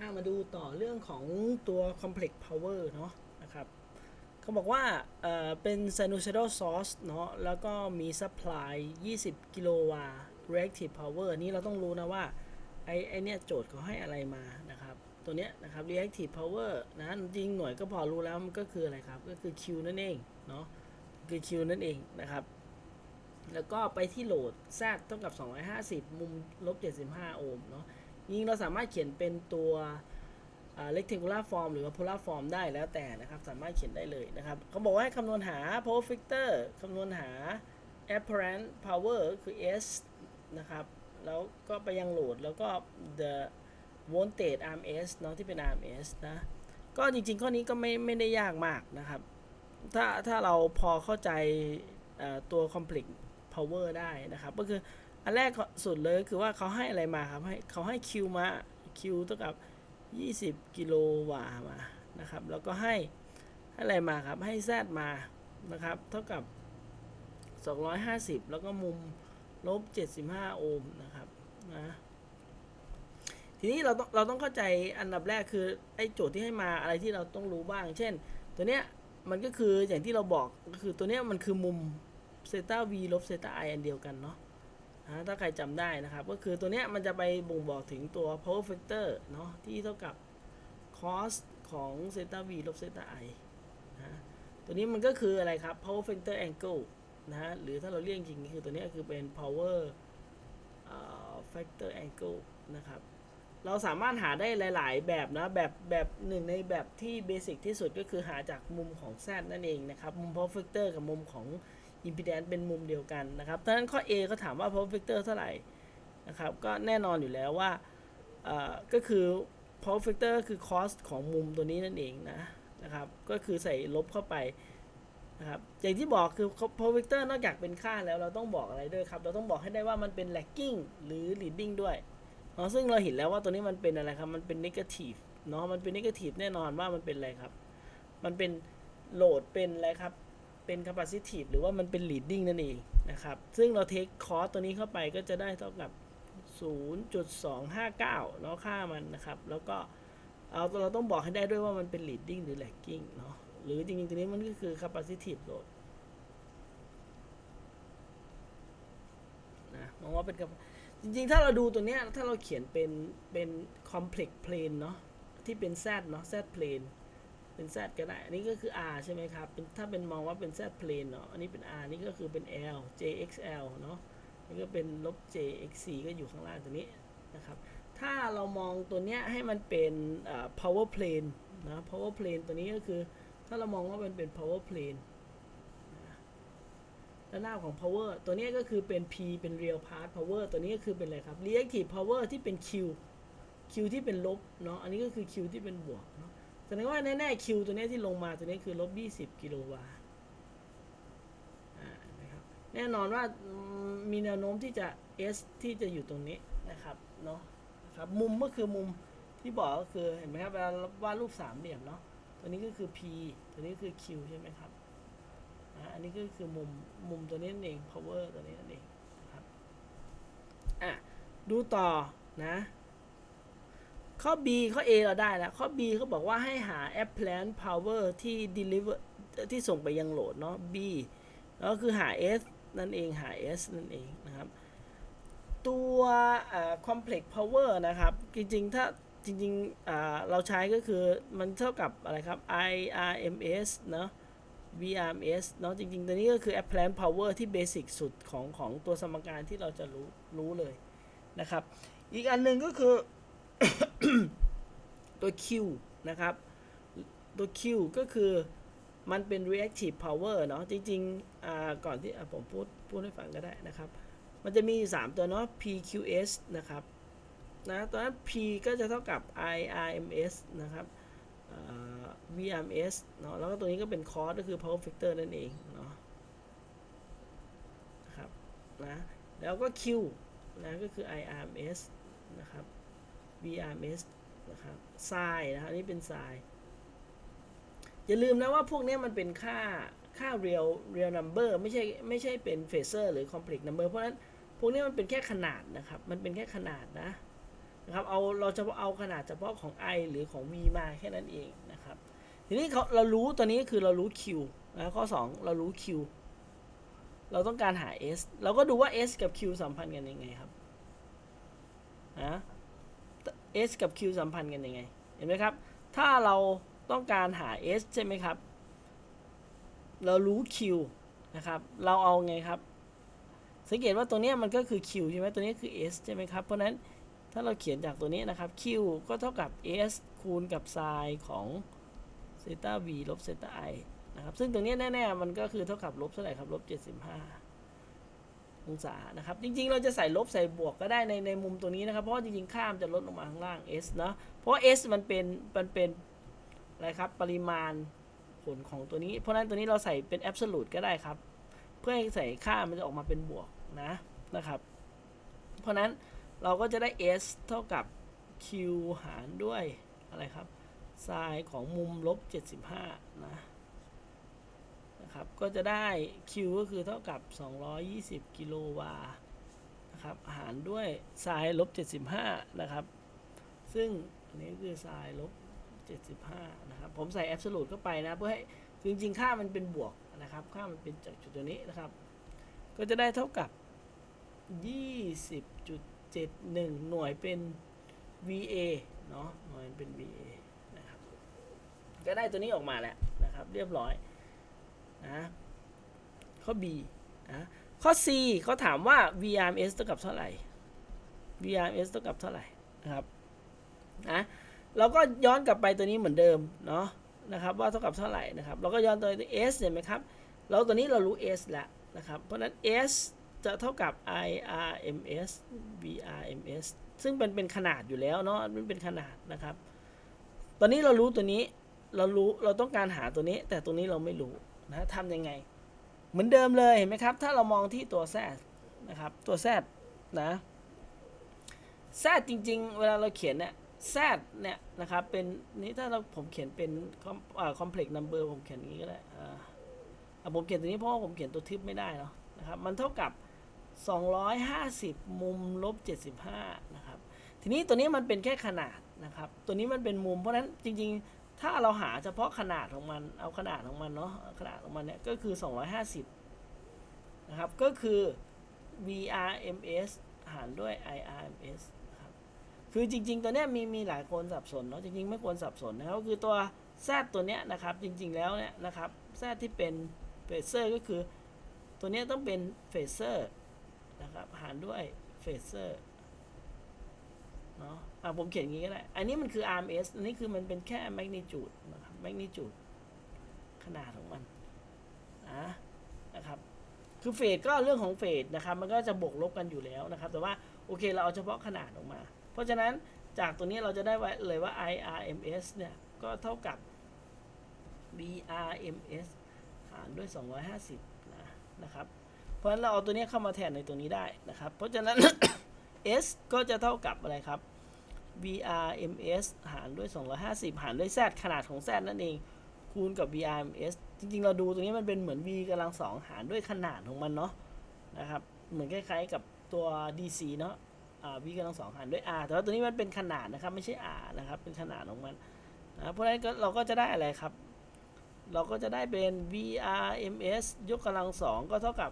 อะมาดูต่อเรื่องของตัว complex power เนาะนะครับเขาบอกว่าเอ่อเป็น sinusoidal source เนาะแล้วก็มี supply 20 กิโลวา reactive power นี่เราต้องรู้นะว่า ไอไอเนี่ยโจทย์เขาให้อะไรมานะครับ ตัวเนี้ยนะครับ reactive power นะจริงหน่วยก็พอรู้แล้วมันก็คืออะไรครับ ก็คือ Q นั่นเองเนาะคือ Q นั่นเองนะครับ แล้วก็ไปที่โหลด Z เท่ากับ 250 มุมลบ75 โอห์มเนาะ จริงเราสามารถเขียนเป็นตัว rectangular form หรือว่า polar form ได้แล้วแต่นะครับ สามารถเขียนได้เลยนะครับเขาบอกว่าให้คำนวณหา power factor คำนวณหา apparent power คือ S นะครับ แล้วก็ไปยังโหลดแล้วก็ the voltage RMS เนาะที่เป็น RMS นะ ก็จริงๆ ข้อนี้ก็ไม่ไม่ได้ยากมากนะครับ ถ้าถ้าเราพอเข้าใจตัว complex power ได้นะครับ ก็คือ อันแรกสุดเลยคือว่าเขาให้อะไรมาครับให้เขาให้ Q มา Q เท่ากับ 20 กิโลวามานะครับ แล้วก็ให้ให้อะไรมาครับให้ Z มานะครับ เท่ากับ 250 แล้วก็มุมลบ 75 โอห์มนะครับนะทีนี้เราต้องเราต้องเข้าใจอันดับแรกคือไอ้โจทย์ที่ให้มาอะไรที่เราต้องรู้บ้าง เช่น ตัวเนี้ยมันก็คืออย่างที่เราบอกก็คือตัวเนี้ยมันคือมุมเซต้า v ลบเซต้า i อันเดียวกันเนาะ นะถ้าใครจำได้นะครับ ก็คือตัวเนี้ยมันจะไปบ่งบอกถึงตัว power factor เนาะที่เท่ากับ cos ของ theta v ลบ theta i นะตัวนี้มันก็คืออะไรครับ power factor angle นะฮะหรือถ้าเราเรียกจริงๆคือตัวนี้คือเป็น power factor angle นะครับเราสามารถหาได้หลาย ๆ แบบนะแบบแบบหนึ่งในแบบที่เบสิกที่สุดก็คือหาจากมุมของ z นั่นเองนะครับ มุม power factor กับมุมของ impedance เป็นมุมเดียวกันนะครับดังนั้นข้อ A ก็ถามว่า power factor เท่าไหร่นะครับ ก็แน่นอนอยู่แล้วว่าก็คือ power factor ก็คือ cos ของมุมตัวนี้นั่นเองนะนะครับ ก็คือใส่ลบเข้าไปนะครับ อย่างที่บอกคือ power factor นอกจากเป็นค่าแล้วเราต้องบอกอะไรด้วยครับ เราต้องบอกให้ได้ว่ามันเป็น lagging หรือ leading ด้วยเนาะซึ่งเราเห็นแล้วว่าตัวนี้มันเป็นอะไรครับ มันเป็น negative เนาะ มันเป็น negative แน่นอนว่ามันเป็นอะไรครับ มันเป็นโหลดเป็นอะไรครับ เป็น capacitive หรือว่ามันเป็น leading นั่นเองนะครับ ซึ่งเรา take cost ตัวนี้เข้าไปก็จะได้เท่ากับ 0.259 เนาะค่ามันนะครับ แล้วก็เอาเราต้องบอกให้ได้ด้วยว่ามันเป็น leading หรือ lagging เนาะ หรือจริงๆ ตัวนี้มันก็คือ capacitive load นะมองว่าเป็นจริงๆ ถ้าเราดูตัวเนี้ย ถ้าเราเขียนเป็นเป็น complex plane เนาะ ที่เป็น z เนาะ z plane เป็น z ก็ได้ อันนี้ก็คือ r ใช่ไหมครับถ้าเป็นมองว่าเป็น z plane เนาะ อันนี้เป็น r นี่ก็คือเป็น l jxl เนาะนี่ก็เป็นลบ jxc ก็อยู่ข้างล่างตัวนี้นะครับ ถ้าเรามองตัวเนี้ยให้มันเป็น power plane นะ power plane ตัวนี้ก็คือ ถ้าเรามองว่ามันเป็น power plane นะด้านหน้าของ power ตัวนี้ก็คือเป็น p เป็น real part power ตัวนี้ก็คือเป็นอะไรครับ reactive power ที่เป็น q q ที่เป็นลบเนาะ อันนี้ก็คือ q ที่เป็นบวกเนาะ แสดงว่าแน่ๆ Q ตัวนี้ที่ลงมาตัวนี้คือลบ20กิโลวาต์นะครับแน่นอนว่ามีแนวโน้มที่จะ S ที่จะอยู่ตรงนี้นะครับเนาะนะครับมุมก็คือมุมที่บอกก็คือเห็นไหมครับเวลาวาดรูปสามเหลี่ยมเนาะตัวนี้ก็คือ P ตัวนี้คือ Q ใช่ไหมครับอันนี้ก็คือมุมมุมตัวนี้นั่นเอง power ตัวนี้นั่นเองนะครับอะดูต่อนะ ข้อ B ข้อ A เราได้แล้ว ข้อ B เขาบอกว่าให้หา apparent power ที่ deliver ที่ส่งไปยังโหลดเนาะ B แล้วก็คือหา S นั่นเองหา S นั่นเองนะครับ ตัว complex power นะครับ จริงๆ ถ้าจริงๆเราใช้ก็คือมันเท่ากับอะไรครับ IRMS เนาะ VRMS เนาะจริงๆ ตัวนี้ก็คือ apparent power ที่เบสิกสุดของของตัวสมการที่เราจะรู้รู้เลยนะครับ อีกอันหนึ่งก็คือ ตัว Q นะครับ ตัว Q ก็คือมันเป็น reactive power เนาะจริงๆก่อนที่ผมพูดพูดให้ฟังก็ได้นะครับ มันจะมี 3 ตัวเนาะ PQS นะครับนะตอนนั้น P ก็จะเท่ากับ IRMS นะครับ V M S เนาะแล้วก็ตัวนี้ก็เป็น cost ก็คือ power factor นั่นเองเนาะนะครับนะแล้วก็ Q นะก็คือ IRMS นะครับ VRMS นะครับไซน์นะครับนนี้เป็นไซน์อย่าลืมนะว่าพวกนี้มันเป็นค่าค่า real real number ไม่ใช่ไม่ใช่เป็น phasor หรือ complex number เพราะฉะนั้นพวกนี้มันเป็นแค่ขนาดนะครับ มันเป็นแค่ขนาดนะนะครับเอาเราจะเอาขนาดเฉพาะของ i หรือของ v มาแค่นั้นเองนะครับทีนี้เขาเรารู้ตัวนี้คือเรารู้ q นะข้อ 2 เรารู้ q เราต้องการหา s เราก็ดูว่า s กับ q สัมพันธ์กันยังไงครับนะ s กับ q สัมพันธ์กันยังไง เห็นไหมครับ ถ้าเราต้องการหา s ใช่ไหมครับ เรารู้ q นะครับ เราเอาไงครับ สังเกตว่าตัวนี้มันก็คือ q ใช่ไหมตัวนี้คือ s ใช่ไหมครับ เพราะนั้นถ้าเราเขียนจากตัวนี้นะครับ q ก็เท่ากับ s คูณกับ sin ของเซต้า v ลบเซต้า i นะครับ ซึ่งตรงนี้แน่ ๆ มันก็คือเท่ากับลบเท่าไหร่ครับลบ75 องศานะครับ จริงๆ เราจะใส่ลบใส่บวกก็ได้ในในมุมตัวนี้นะครับ เพราะจริงๆ ค่ามันจะลดลงมาข้างล่าง s เนาะเพราะ s มันเป็นมันเป็นอะไรครับปริมาณผลของตัวนี้ เพราะนั้นตัวนี้เราใส่เป็น absolute ก็ได้ครับ เพื่อให้ใส่ค่ามันจะออกมาเป็นบวกนะนะครับ เพราะฉะนั้นเราก็จะได้ s เท่ากับ q หารด้วยอะไรครับ sin ของมุมลบ 75 นะ นะครับ ก็จะได้ q ก็คือเท่ากับ 220 กิโลวานะครับหารด้วย sin ลบ 75 นะครับ ซึ่งอันนี้คือ sin ลบ 75 นะครับ ผมใส่ absolute เข้าไปนะเพื่อให้จริงๆ ค่ามันเป็นบวกนะครับ ค่ามันเป็นจากจุดตัวนี้นะครับ ก็จะได้เท่ากับ 20.71 หน่วยเป็น VA เนาะหน่วยเป็น VA นะครับ ก็ได้ตัวนี้ออกมาแล้วนะครับ เรียบร้อย นะข้อ B นะข้อ C เขาถามว่า VRMS เท่ากับเท่าไหร่ VRMS เท่ากับเท่าไหร่นะครับนะเราก็ย้อนกลับไปตัวนี้เหมือนเดิมเนาะนะครับว่าเท่ากับเท่าไหร่นะครับเราก็ย้อนตัว S เห็นไหมครับเราตัวนี้เรารู้ S แล้วนะครับเพราะฉะนั้น S จะเท่ากับ IRMS VRMS ซึ่งเป็นเป็นขนาดอยู่แล้วเนาะมันเป็นขนาดนะครับ ตอนนี้เรารู้ตัวนี้เรารู้เราต้องการหาตัวนี้ แต่ตัวนี้เราไม่รู้ นะทำยังไง เหมือนเดิมเลยเห็นไหมครับ ถ้าเรามองที่ตัว Z นะครับ ตัว Z นะ Z จริง ๆ เวลาเราเขียนเนี่ย Z เนี่ยนะครับ เป็นนี้ถ้าเราผมเขียนเป็น complex number ผมเขียนอย่างนี้ก็ได้อ่าผมเขียนตัวนี้เพราะว่าผมเขียนตัวทึบไม่ได้เนาะนะครับ มันเท่ากับ 250 มุมลบ 75 นะครับ ทีนี้ตัวนี้มันเป็นแค่ขนาดนะครับ ตัวนี้มันเป็นมุม เพราะฉะนั้นจริง ๆ ถ้าเราหาเฉพาะขนาดของมัน เอาขนาดของมันเนาะขนาดของมันเนี่ยก็คือ 250 นะครับ ก็คือ VRMS หารด้วย IRMS นะครับ คือจริง ๆ ตัวเนี้ยมีมีหลายคนสับสนเนาะจริง ๆ ไม่ควรสับสนนะครับก็คือตัว Z ตัวเนี้ยนะครับ จริง ๆ แล้วเนี่ยนะครับ Z ที่เป็นเฟเซอร์ก็คือ ตัวเนี้ยต้องเป็นเฟเซอร์นะครับ หารด้วยเฟเซอร์ เนาะอะผมเขียนอย่างนี้ก็ได้ อันนี้มันคือ RMS อันนี้คือมันเป็นแค่ magnitude นะครับ magnitude ขนาดของมันนะนะครับ คือเฟสก็เรื่องของเฟสนะครับ มันก็จะบวกลบกันอยู่แล้วนะครับ แต่ว่าโอเคเราเอาเฉพาะขนาดออกมา เพราะฉะนั้นจากตัวนี้เราจะได้ไว้เลยว่า IRMS เนี่ยก็เท่ากับ BRMS หารด้วย 250นะนะครับ เพราะฉะนั้นเราเอาตัวนี้เข้ามาแทนในตัวนี้ได้นะครับ เพราะฉะนั้น S ก็จะเท่ากับอะไรครับ VRMS หารด้วย 250 หารด้วย Z ขนาดของ Z นั่นเอง คูณกับ VRMS จริงๆ เราดูตรงนี้มันเป็นเหมือน V กำลังสองหารด้วยขนาดของมันเนาะนะครับ เหมือนคล้ายๆกับตัว DC เนาะอ่า V กำลังสองหารด้วย R แต่ว่าตัวนี้มันเป็นขนาดนะครับ ไม่ใช่ R นะครับ เป็นขนาดของมันนะเพราะฉะนั้นก็เราก็จะได้อะไรครับ เราก็จะได้เป็น VRMS ยกกำลังสองก็เท่ากับ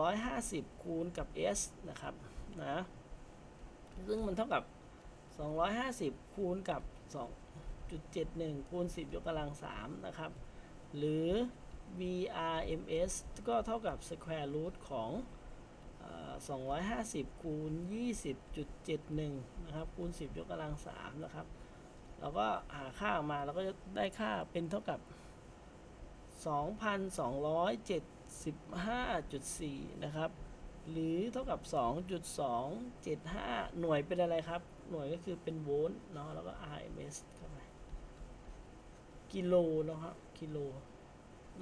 250 คูณกับ S นะครับนะ ซึ่งมันเท่ากับ 250 คูณกับ 2.71 คูณ 10 ยกกำลัง 3 นะครับ หรือ VRMS ก็เท่ากับ square root ของ 250 คูณ 20.71 นะครับ คูณ 10 ยกกำลัง 3 นะครับ เราก็หาค่าออกมาเราก็จะได้ค่าเป็นเท่ากับ 2,275.4 นะครับ หรือเท่ากับ 2.275 หน่วยเป็นอะไรครับ หน่วยก็คือเป็นโวลต์เนาะแล้วก็ RMS เข้าไปกิโลนะครับกิโล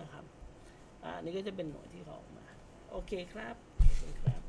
นะครับอ่านี่ก็จะเป็นหน่วยที่เขาออกมา โอเคครับขอบคุณครับ